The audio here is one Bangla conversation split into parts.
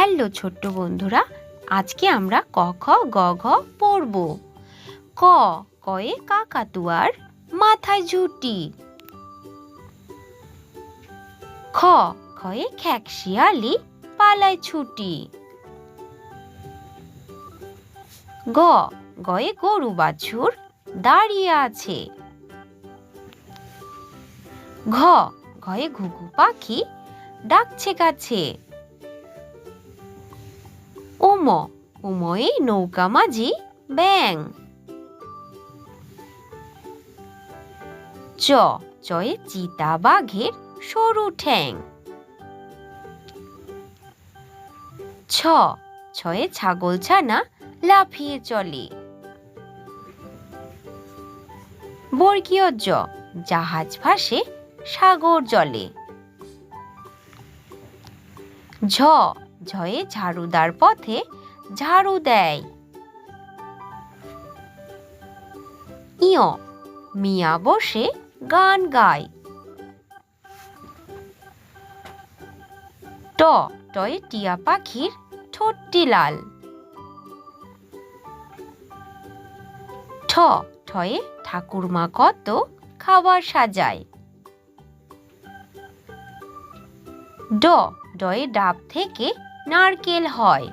হ্যালো ছোট্ট বন্ধুরা, আজকে আমরা ক খ গ ঘ পড়ব। ক, কয়ে কাকাতুয়ার মাথায় ঝুটি। খ খয়ে খ্যাক শিয়ালি পালায় ছুটি। গ, গয়ে গরু বাছুর দাঁড়িয়ে আছে। ঘ ঘয়ে ঘুঘু পাখি ডাকছে কাছে। উম উময়ে নৌকা মাঝি ব্যাং চ চয়ে চিতা বাঘের সরু ঠ্যাং ছ ছয়ে ছাগল ছানা লাফিয়ে চলে বর্গীয় জ জাহাজ ভাসে সাগর জলে ঝ ঝয়ে ঝাড়ুদার পথে ঝাড়ু দেয়। ইয়, মিয়া বসে গান গায়। ট, টয়ে টিয়া পাখির ঠোঁটটি লাল। ঠ ঠয়ে ঠাকুরমা কত খাবার সাজায়। ড ডয়ে ডাব থেকে নারকেল হয়।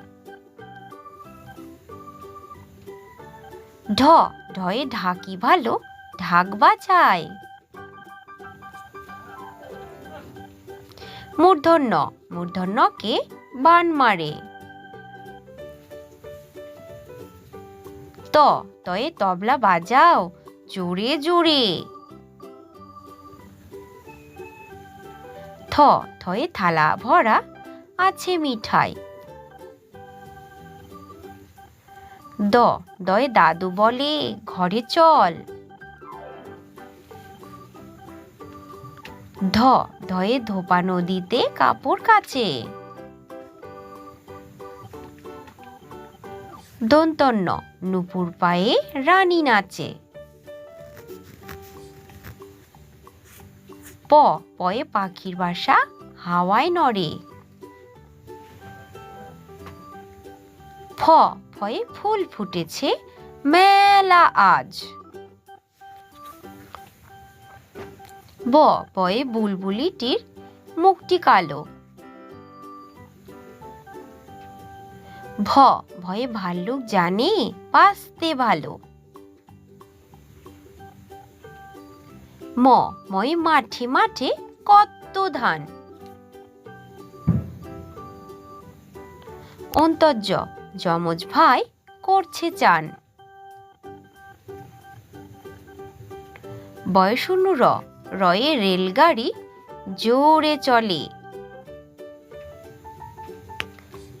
ঢ, ঢয়ে ঢাকি ভালো, ঢাক বাজায়। মূর্ধন্য, মূর্ধন্যকে বান মারে। ত, তয়ে তবলা বাজাও, জোরে জোরে। থ, থয়ে থালা ভরা আছে মিঠাই। দ, দয়ে দাদু বলে, ঘরে চল। ধ, ধয়ে ধোপা নদীতে কাপড় কাচে। দন্তন্য, নুপুর পায়ে রানী নাচে। প, পয়ে পাখির বাসা হাওয়ায় নড়ে। ফ, ফয়ে ফুল ফুটেছে। মেলা আজ। ব বয়ে বুলবুলিটির মুখটি কালো। ভ ভয়ে ভাল্লুক জানে, বাঁচতে ভালো। ম, ময়ে মাঠে মাঠে কত ধান। অন্তর্য যমজ ভাই করছে চান। বয়সূন্য র, রয়ে রেলগাড়ি জোরে চলে।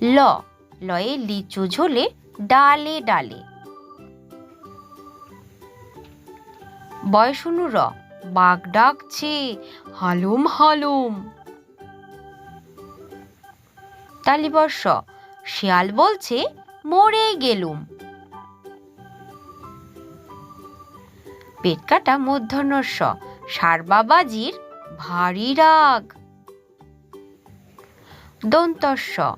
ল, লয়ে লিচু ঝোলে ডালে ডালে। বয়সূন্য র, বাঘ ডাকছে, হালুম হালুম। তালিবর্ষ শিয়াল বলছে, মরে গেলুম। পেটকাটা কাটা মূর্ধন্যস্ব সারবাবাজির ভারী রাগ। দন্তস্ব,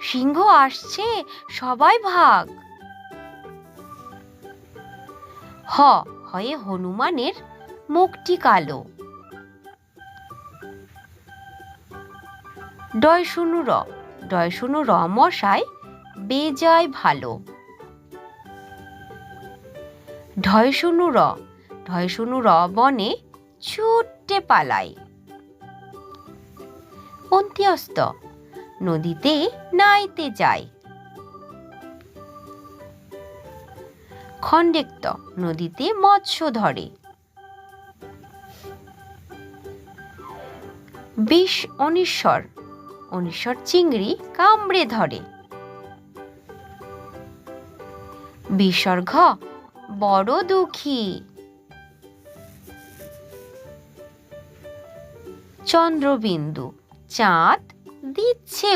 সিংহ আসছে, সবাই ভাগ। হ, হয়ে হনুমানের মুখটি কালো। ডয় শুনু র ডয় শুনু র মশাই বেজায় ভালো। ঢয় শুনু র, ঢয় শুনু র বনে ছুটে পালায় অন্ত্যস্ত, নদীতে নাইতে যায় খণ্ডেক্ত, নদীতে মৎস্য ধরে। বিষ অনিশ্বর অনিশ্বর চিংড়ি কামড়ে ধরে। বিসর্গ বড় দুঃখী। চন্দ্রবিন্দু চাঁদ দিচ্ছে